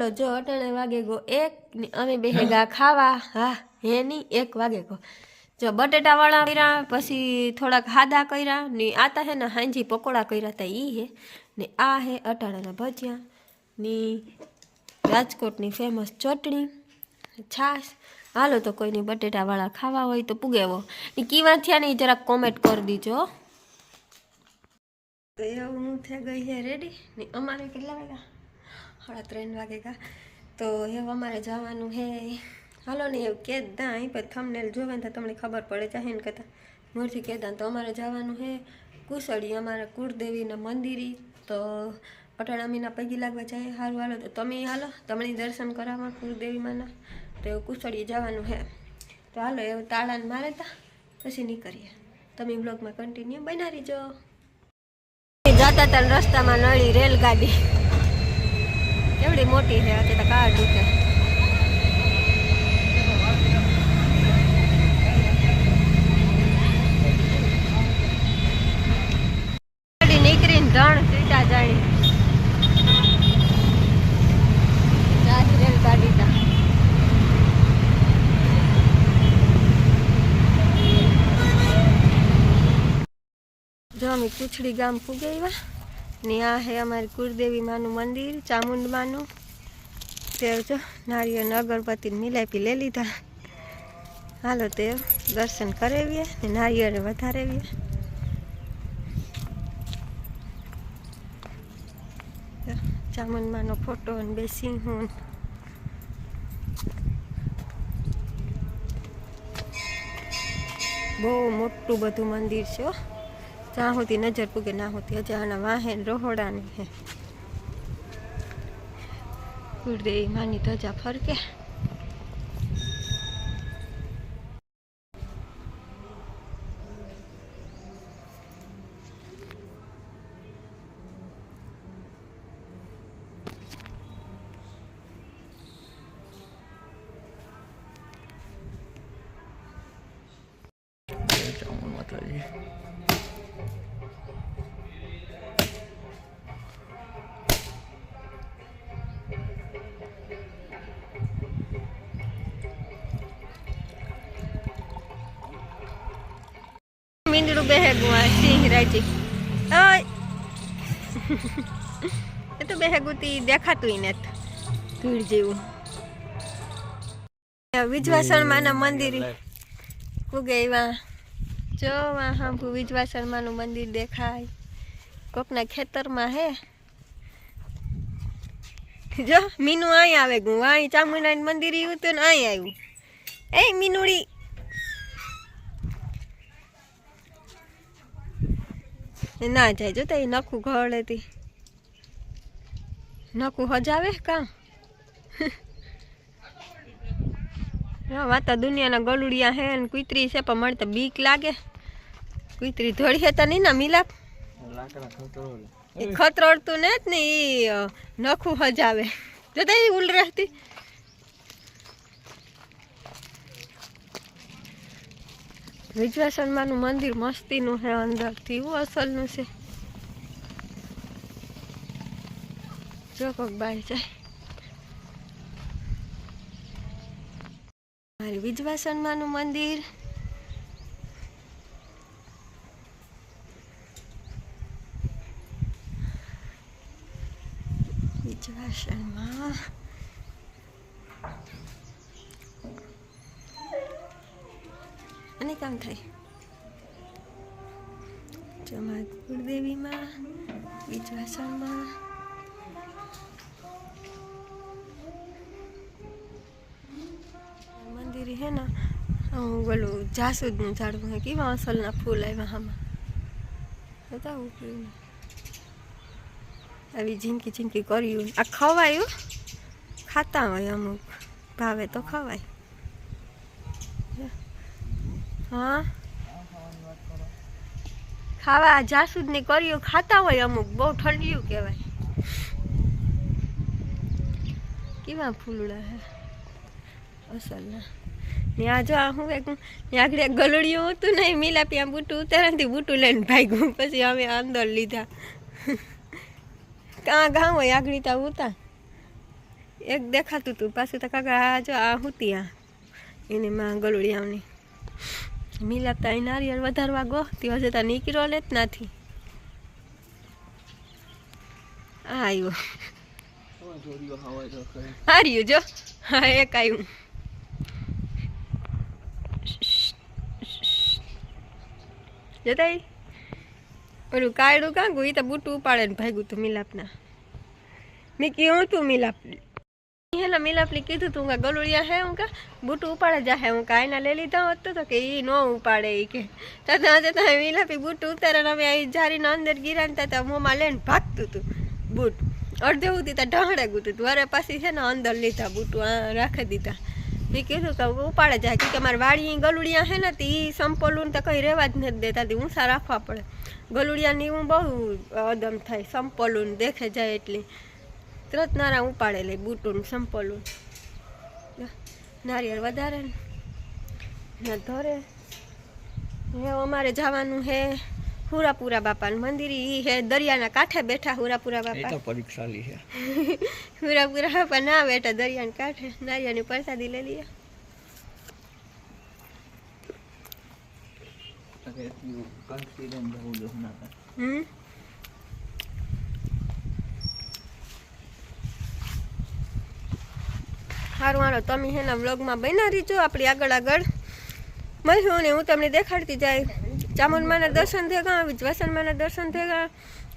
હાલો જો અટાણે વાગે ગો, એક અમે બેહેગા ખાવા. હા, હે નહીં, એક વાગે ગો. જો બટેટાવાળા કર્યા, પછી થોડાક હાદા કર્યા, ને આતા હે ને હાંજી પકોડા કર્યા હતા ઈ હે. ને આ હે અટાણાના ભજીયા. ની રાજકોટની ફેમસ ચટણી. છાશ. હાલો તો કોઈની બટેટાવાળા ખાવા હોય તો પૂગેવો. ને કીવા થયા ને જરાક કોમેન્ટ કરી દીજો. તો એવું હું થઈ ગઈ છે રેડી ને અમારે કેટલા વાગ્યા? સાડા ત્રણ વાગે કા. તો એવું અમારે જવાનું હે. હાલો ને એવું કે દા અહીં પર થમનેલ જોવે ને તો તમને ખબર પડે ચાહે ને કહેતા મોરથી કહેતા તો અમારે જવાનું હે. કુશળી અમારે કુળદેવીના મંદિરી. તો પટાણામીના પૈકી લાગવા જાય સારું હાલો. તો તમે હાલો, તમને દર્શન કરાવવા કુળદેવીમાંના તો એવું કુશળીએ જવાનું હે. તો હાલો એવું તાળાને મારે તા, પછી નીકળીએ. તમે બ્લોગમાં કન્ટિન્યુ બનાવી જો. જતા હતા રસ્તામાં નળી રેલગાડી. એવડી મોટી છે અત્યારે કાર દુખે ગાડી નીકળીને ધણ તા. જો અમે કુછડી ગામ પુગાવ્યા ને આ હે અમારી કુળદેવી માનું મંદિર, ચામુંડ માનું. તે જો નારિયેળ અગરબત્તી ને મિલાપી લઈ લીધા. હાલો તે દર્શન કરાવીએ ને નારિયેળ વધારેવીએ. ચામુંડમાનો ફોટો ને બે સિંહું બહુ મોટું બધું મંદિર છે. જ્યાં સુધી નજર પૂગે ના હોતી. હજી આના વાહેન રોહોડાની હે. કુળદેવી માની ધજા ફરકે. મીંદડું બેહેગું આ સિંહ રાજી ઓય એ તો બેહેગું તી દેખાતું નથી ધૂળ જેવું વિજવાસણ માના મંદિર ઉગે એવા જો હાંભુ વિજવાસણ મંદિર દેખાય કોકના ખેતરમાં હે જો મીનું અહીં આવે ગું અહીં ચામુંડાનું મંદિર એવું તો ને અહીં આવ્યું એ મીનુડી ના જાય. જો એ નખું ઘળેતી નખું હજાવે કામ વાતા દુનિયાના ગલુડિયા હે ને કુતરી છે, પણ મળે તો બીક લાગે. કુતરી ધોળી હે તો નહીં ના મિલાપ? ખતરો ખતરોડતું ને જ ને એ નખું હજાવે. જો તો ઉલ રહેતી વિજવાસણમાંનું મંદિર મસ્તીનું છે, અંદરથી એવું અસલનું છે. જો કોક બાય જાય. મારી વિજવાસણમાંનું મંદિર. વિજવાસણમાં જમા કુળદેવીમાં બીજવાસણમાં મંદિર હે ને, હું બોલું, જાસૂદનું ઝાડવું હે, કેવા અસલના ફૂલ આવ્યા આમાં. બતાવું આવી ઝીંકી ઝીંકી કર્યું. આ ખવાયું ખાતા હોય અમુક. ભાવે તો ખવાય. હા? ખાવા જાસૂદ ને કર્યું ખાતા હોય અમુક, બહુ ઠંડિયું કહેવાય. કેવા ફૂલડા હે? અસલના. ને આ જો હું એક આગળ એક ગલુડિયું હતું ને મિલા ત્યાં બૂટું ઉતારાથી બૂટું લઈને ભાગ્યું, પછી અમે અંદર લીધા. કાં ગામ હોય આગળ ત્યાં ઉતા એક દેખાતું હતું પાછું તો કાકા આ જો આ હુતી આ. એની માં ગલુડિયાની મિલાપતા એ નારિયેળ વધારવા ગો. તે હજે તો નીકળ્યો લે જ નથી આવ્યો હાર્યું જો. હા, એક આવ્યું જતાઈ. ઓલું કાયડું કાંગું એ તો બૂટું ઉપાડે ને ભાગ્યું તું મિલાપના. મેં કહ્યું તું મિલાપ હેલા મિલાપલી કીધું તું કે ગલુડિયા હે હું કા બૂટું ઉપાડે જા હે હું કા એના લઈ લીધા હોત તો કે એ ન ઉપાડે એ કે તતા જતા મિલાપી બૂટ ઉતારે ને અમે અહીં જારીને અંદર ગીરા ને તતા મોંમાં લઈને ભાગતું હતું બૂટ અડધે સુધી તો ઢાંડે ગુતું હતું અરે પાછી છે ને અંદર લીધા બૂટું આ રાખી દીધા મેં કીધું કે ઉપાડે જાય કે અમારે વાડી ગલુડિયા હે ને તે સંપોલું ને તો કંઈ રહેવા જ નથી દેતા તે ઊંસા રાખવા પડે ગલુડિયાની હું બહુ અદમ થાય સંપોલું ને દેખે જાય એટલી તરત નારા ઉપાડે લઈ બૂટું સંપોલું નારિયેળ વધારે ને ને ધરે. હવે અમારે જવાનું હે હુરાપુરા બાપાનું મંદિર. ઈ હે દરિયાના કાંઠે બેઠા હુરાપુરા બાપા. તો પરીક્ષા લી છે હુરાપુરા બાપા ના બેઠા દરિયાના કાંઠે. નારિયાની પ્રસાદી લઈ થાય. હમ? સારું હાલો તમે એના વ્લોગમાં બન્યા રહીજો, આપણી આગળ આગળ. મળ્યું ને હું તમને દેખાડતી જાય. ચામુંડમાના દર્શન થયા વસનમાના દર્શન થયા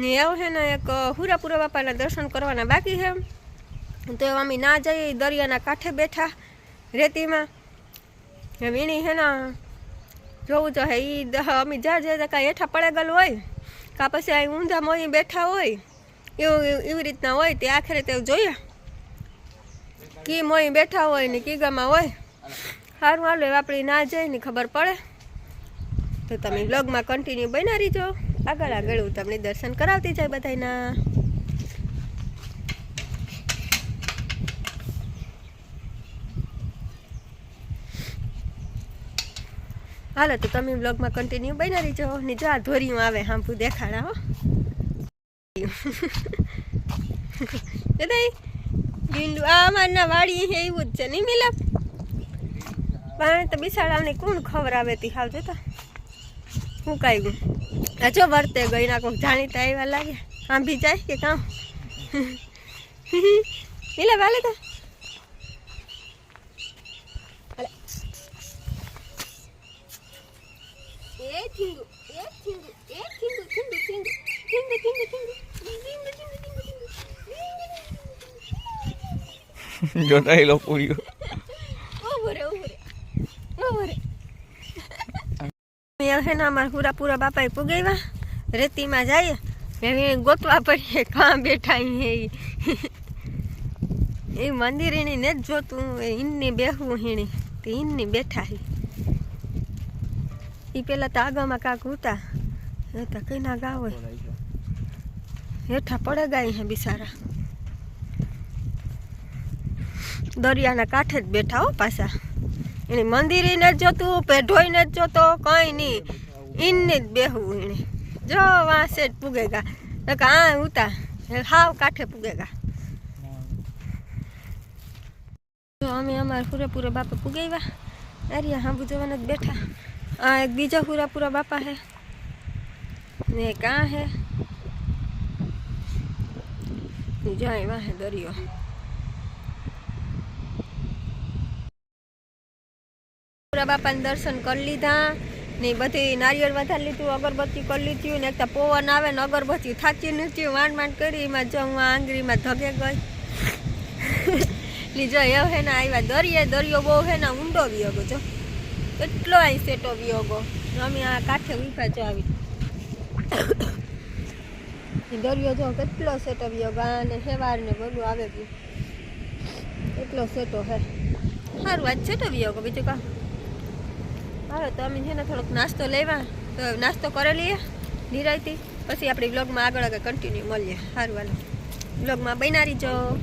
ને એવું છે ને એક હુરાપુરા બાપાના દર્શન કરવાના બાકી છે. તો અમે ના જઈએ દરિયાના કાંઠે બેઠા રેતીમાં. વીણી છે ને જોવું તો હે એ અમે જ્યાં જાય કાંઈ હેઠા પડે ગયેલું હોય, કાં પછી અહીં ઊંધા મોઈ બેઠા હોય, એવું, એવી રીતના હોય, તે આખરે તે જોઈએ કી મોઈ બેઠા હોય ને કી ગામાં હોય. સારું હાલો એ આપણી ના જાય ને ખબર પડે. તો તમે બ્લોગમાં કન્ટિન્યુ બના રહીજો. આગળ આગળ હું તમને દર્શન કરાવતી જાય બધાના હાલો, તો તમે બ્લોગમાં કન્ટિન્યુ બના રહીજો ને જો આ ધોરીયું આવે હાંભું દેખાડા, હો. જતાઈ ડીંડું આ અમારના વાડી હે એવું જ છે. નહીં મિલા? પણ તો બિસાડાને કોણ ખબર આવે તી? હાલ જોતા. હું કાંઈ આ જો વર્તે ગઈ ના કોઈક જાણીતા આવ્યા લાગે આંભી જાય કે કામ? મિલા, વાલે તો. એ થીંગુ એ થીંગુ એ થીંગુ થીંગુ થીંગુ થીંગુ થીંગુ લોકો પૂર્યું હે ને અમારા પૂરા પૂરા બાપાએ પુગાવ્યા રેતીમાં જઈએ ગોતવા પડીએ કાં બેઠા હે એ મંદિર એની ને જ જોતું એ ઈનની બેહવું હીણી તે ઈનની બેઠા હી એ પેલા તો આગળમાં કાંક ઉતા એ તો કઈ ના ગાવ હેઠા પડે ગાય હે બિસારા દરિયાના કાંઠે જ બેઠા હો પાછા. એને મંદિરે ન જોતું પેઢોઈ જ જોતો, કંઈ નહીં. ઈનને જ બેહવું એને જો વાંસે જ પૂગેગા. આ ઉતા. હાવ કાંઠે પૂગેગા. જો અમે અમારા પૂરેપૂરા બાપા પૂગાવ્યા અરે હા જવાના જ બેઠા. આ એક બીજા પૂરાપૂરા બાપા હે. ને કાં હે. જાય વાહે દરિયો. પૂરા બાપાને દર્શન કરી લીધા ને બધી નારિયેળ વધારી લીધું, અગરબત્તી કરી લીધી ને એકતા પવન આવે ને અગરબત્તી થાકી નથી માંડ માંડ કરી, એમાં જો હું આંગળીમાં ધગે ગઈ. ની જો એવ હે ને આવ્યા દરિયે દરિયો બહુ હે ને ઊંડો વિયોગો જો. એટલો અહીં સેટો વિયોગો. અમે આ કાંઠે ઊભા જો આવી. દરિયો જો કેટલો સેટો વિયોગો અને હેવાર ને બધું આવે ગયું. એટલો સેટો હે. સારું આજ સેટો વિયોગો? બીજું કા હાલો, તો અમે છે ને થોડોક નાસ્તો લેવા, તો નાસ્તો કરી નિરાયથી પછી આપણી બ્લોગમાં આગળ આગળ કન્ટિન્યુ મળીએ. સારું હાલો. બ્લોગમાં બનારી જો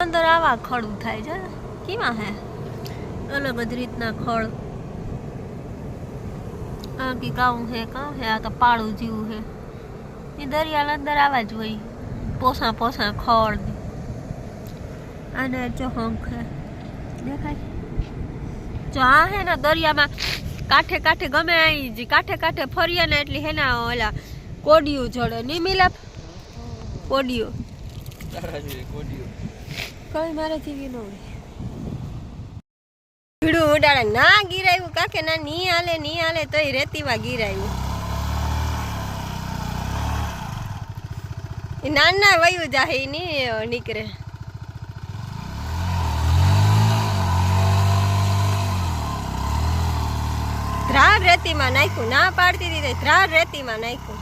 અંદર આવા ખળ થાય છે. કેવા હે? અલગ જ રીતના ખડ. આ કે કાઉં હે કાઉ હે? આ તો પાળું જેવું હે. એ દરિયાના અંદર આવા જ હોય. પોસા પોસા ખડ અને હંખ હે. દેખાય? જો હે ને દરિયામાં કાંઠે કાંઠે ગમે અહીં જી, કાંઠે કાંઠે ફરીએ ને એટલી હે ને ઓલા કોડિયું જડે. નહીં મિલાપ કોડિયું. કઈ મારે જીવી ન ભીડું ઉડાડે. ના ગીરાયું, કાકે ના, ની હાલે ની હાલે, તોય રેતીમાં ગીરાયું. નાના વયું જાહે ની નીકળે. ધ્રાર રેતીમાં નાખ્યું. ના પાડતી તે ધ્રાર રેતીમાં નાખ્યું.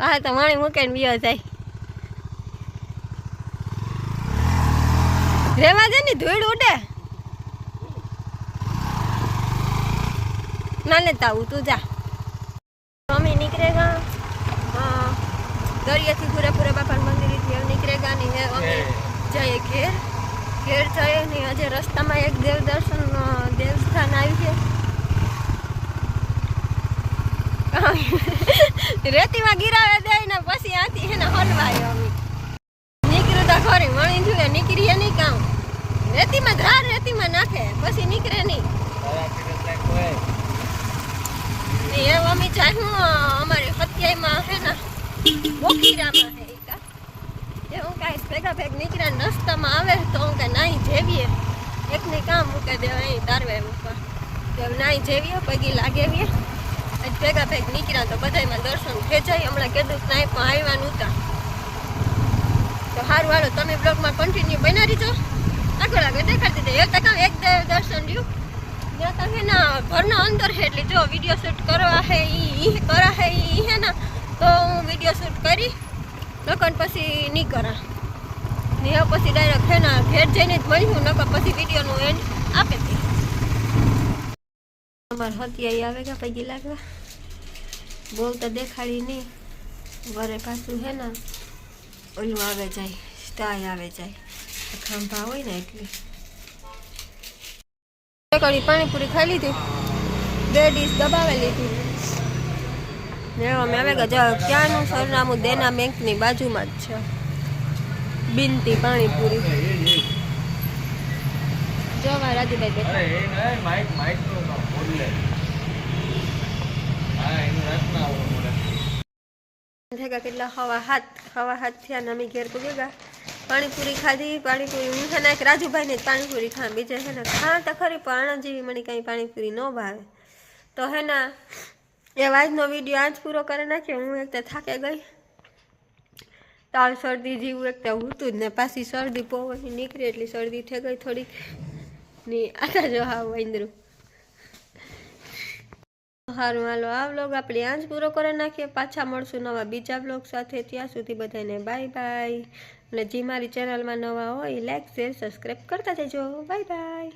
હા તો વાણી મૂકે ને બીયો જાય. રેવા દે ને ધૂળ ઉડે. ના તાવું તું જા. મમ્મી નીકળે ગા? દરિયાથી પૂરેપૂરા બાપા મંદિરેથી નીકળે ગા ને જઈએ ઘેર. ઘેર જઈએ ને આજે રસ્તામાં એક દેવ દર્શન દેવસ્થાન આવ્યું છે. રેતીમાં ગિરાવે દે ને પછી આથી એને હલવાયો નીકળ્યું તો ખરી, વણી થયું નીકળીએ નહીં કામ. રેતીમાં ધાર, રેતીમાં નાખે, પછી નીકળે નહીં. એ અમી ચાહ્યું અમારી હત્યામાં હે ને બોકીરામાં હું. કાંઈ ભેગા ભેગ નીકળ્યા રસ્તામાં આવે તો હું કાંઈ નાઈ જેવીએ. એકને કામ મૂકે દેવા અહીં તારવે મૂકવા. કે નાઈ જેવીએ, પગી લાગેવીએ. આજ ભેગા ભેગ નીકળ્યા તો બધાયમાં દર્શન થઈ જાય. હમણાં કીધું પણ આવ્યા નહોતા. તો સારું હાલો, તમે બ્લોગમાં કન્ટિન્યુ બના રહીજો. આગળ આગળ દેખાડી દીધે એક ટકા એક દર્શન રહ્યું. જ્યાં તમે ના, ઘરના અંદર છે એટલે જો વીડિયો શૂટ કરવા હે ઈ કરા હે ઈ હે ને, તો હું વીડિયો શૂટ કરી. નકર પછી નહીં કરા. ને પછી ડાયરેક્ટ છે ને ઘેર જઈને જ મળ્યું, નકર પછી વિડીયોનું એન્ડ આપે દે અમારે હતિયાઈ આવે કે પૈકી લાગવા બહુ તો દેખાડી નહીં. વરે પાછું હે ને, ઓલું આવે જાય સ્ટાય આવે જાય. ખાંભા હોય ને એટલે. કડી પાણીપુરી ખાઈ લીધી. બે ડીશ દબાવી લીધી. ને અમે આવે ગયા ક્યાંનું સરનામું દેના બેંકની બાજુમાં જ છે. બિનતી પાણીપુરી. જો રાજુભાઈ બેઠા. નો ના કેટલા હવા હાથ હવા હાથ થયા ને અમે ઘેર પૂરી પાણીપુરી ખાધી પાણીપુરી હું છે ને એક રાજુભાઈને પાણીપુરી ખા બીજે છે ને ખા તો ખરી પણ જેવી મને કાંઈ પાણીપુરી ન ભાવે. તો હે ના એ આજનો વીડિયો આજ પૂરો કરી નાખ્યો હું એક તો થાકે ગઈ. તાવ શરદી જેવું એક તો હોતું જ ને, પાછી શરદી પવનની નીકળી એટલી શરદી થઈ ગઈ થોડીક. ની આટા જો હા વૈંદરું. સારું હાલો, આ વ્લોગ આપણે આજ પૂરો કરી નાખીએ. પાછા મળશું નવા બીજા વ્લોગ સાથે. ત્યાં સુધી બધાને બાય બાય. અને જે મારી ચેનલમાં નવા હોય, લાઈક, શેર સબસ્ક્રાઈબ કરતા જજો. Bye bye.